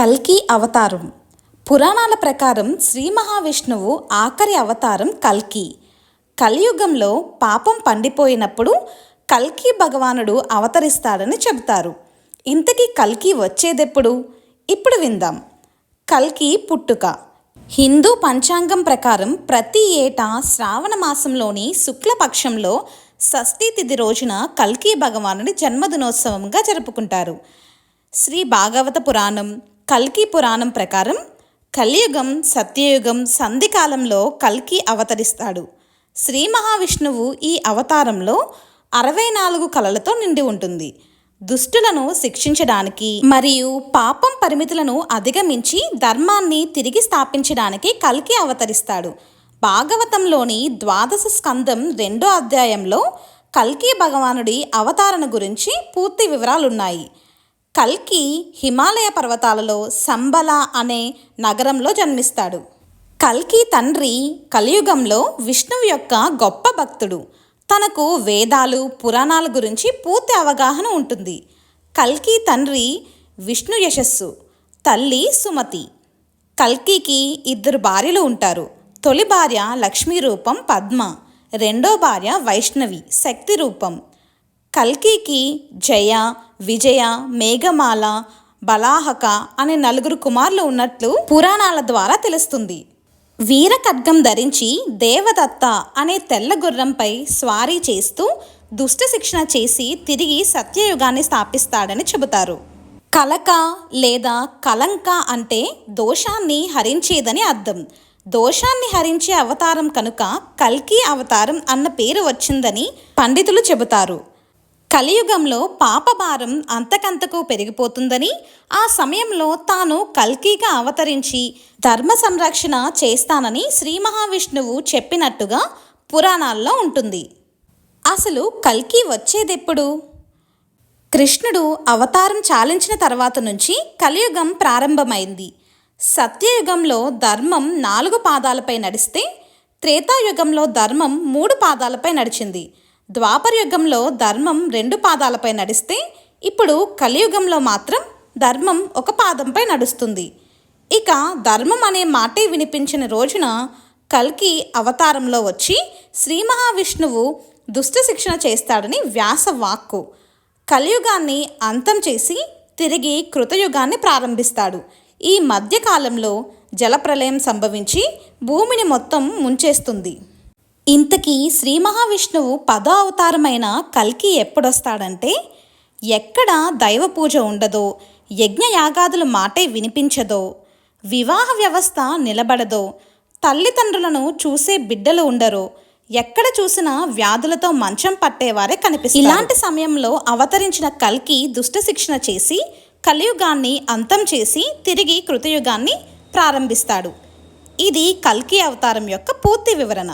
కల్కి అవతారం. పురాణాల ప్రకారం శ్రీ మహావిష్ణువు ఆఖరి అవతారం కల్కి. కలియుగంలో పాపం పండిపోయినప్పుడు కల్కి భగవానుడు అవతరిస్తాడని చెబుతారు. ఇంతకీ కల్కి వచ్చేదెప్పుడు? ఇప్పుడు విందాం. కల్కి పుట్టుక. హిందూ పంచాంగం ప్రకారం ప్రతి ఏటా శ్రావణ మాసంలోని శుక్లపక్షంలో షష్ఠీ తిథి రోజున కల్కి భగవానుడి జన్మదినోత్సవంగా జరుపుకుంటారు. శ్రీ భాగవత పురాణం కల్కి పురాణం ప్రకారం కలియుగం సత్యయుగం సంధికాలంలో కల్కి అవతరిస్తాడు. శ్రీ మహావిష్ణువు ఈ అవతారంలో అరవై నాలుగు కళలతో నిండి ఉంటుంది. దుష్టులను శిక్షించడానికి మరియు పాపం పరిమితులను అధిగమించి ధర్మాన్ని తిరిగి స్థాపించడానికి కల్కి అవతరిస్తాడు. భాగవతంలోని ద్వాదశ స్కందం రెండో అధ్యాయంలో కల్కి భగవానుడి అవతారణ గురించి పూర్తి వివరాలున్నాయి. కల్కి హిమాలయ పర్వతాలలో సంబల అనే నగరంలో జన్మిస్తాడు. కల్కి తండ్రి కలియుగంలో విష్ణువు యొక్క గొప్ప భక్తుడు. తనకు వేదాలు పురాణాల గురించి పూర్తి అవగాహన ఉంటుంది. కల్కి తండ్రి విష్ణు యశస్సు తల్లి సుమతి. కల్కికి ఇద్దరు భార్యలు ఉంటారు. తొలి భార్య లక్ష్మీ రూపం పద్మ రెండో భార్య వైష్ణవి శక్తి రూపం. కల్కికి జయ విజయ మేఘమాల బలాహక అనే నలుగురు కుమారులు ఉన్నట్లు పురాణాల ద్వారా తెలుస్తుంది. వీర ఖడ్గం ధరించి దేవదత్త అనే తెల్ల గుర్రంపై స్వారీ చేస్తూ దుష్ట శిక్షణ చేసి తిరిగి సత్యయుగాన్ని స్థాపిస్తాడని చెబుతారు. కలక లేదా కలంక అంటే దోషాన్ని హరించేదని అర్థం. దోషాన్ని హరించే అవతారం కనుక కల్కి అవతారం అన్న పేరు వచ్చిందని పండితులు చెబుతారు. కలియుగంలో పాపభారం అంతకంతకు పెరిగిపోతుందని ఆ సమయంలో తాను కల్కిగా అవతరించి ధర్మ సంరక్షణ చేస్తానని శ్రీ మహావిష్ణువు చెప్పినట్టుగా పురాణాల్లో ఉంటుంది. అసలు కల్కి వచ్చేదెప్పుడు? కృష్ణుడు అవతారం చాలించిన తర్వాత నుంచి కలియుగం ప్రారంభమైంది. సత్యయుగంలో ధర్మం నాలుగు పాదాలపై నడిస్తే త్రేతాయుగంలో ధర్మం మూడు పాదాలపై నడిచింది. ద్వాపరయుగంలో ధర్మం రెండు పాదాలపై నడిస్తే ఇప్పుడు కలియుగంలో మాత్రం ధర్మం ఒక పాదంపై నడుస్తుంది. ఇక ధర్మం అనే మాటే వినిపించిన రోజున కల్కి అవతారంలో వచ్చి శ్రీ మహావిష్ణువు దుష్ట శిక్షణ చేస్తాడని వ్యాస వాక్కు. కలియుగాన్ని అంతం చేసి తిరిగి కృతయుగాన్ని ప్రారంభిస్తాడు. ఈ మధ్యకాలంలో జలప్రలయం సంభవించి భూమిని మొత్తం ముంచేస్తుంది. ఇంతకీ శ్రీ మహావిష్ణువు పదో అవతారమైన కల్కి ఎప్పుడొస్తాడంటే? ఎక్కడ దైవ పూజ ఉండదో యజ్ఞయాగాదుల మాటే వినిపించదో వివాహ వ్యవస్థ నిలబడదో తల్లిదండ్రులను చూసే బిడ్డలు ఉండరు ఎక్కడ చూసినా వ్యాధులతో మంచం పట్టేవారే కనిపిస్తారు. ఇలాంటి సమయంలో అవతరించిన కల్కి దుష్ట శిక్షణ చేసి కలియుగాన్ని అంతం చేసి తిరిగి కృతయుగాన్ని ప్రారంభిస్తాడు. ఇది కల్కి అవతారం యొక్క పూర్తి వివరణ.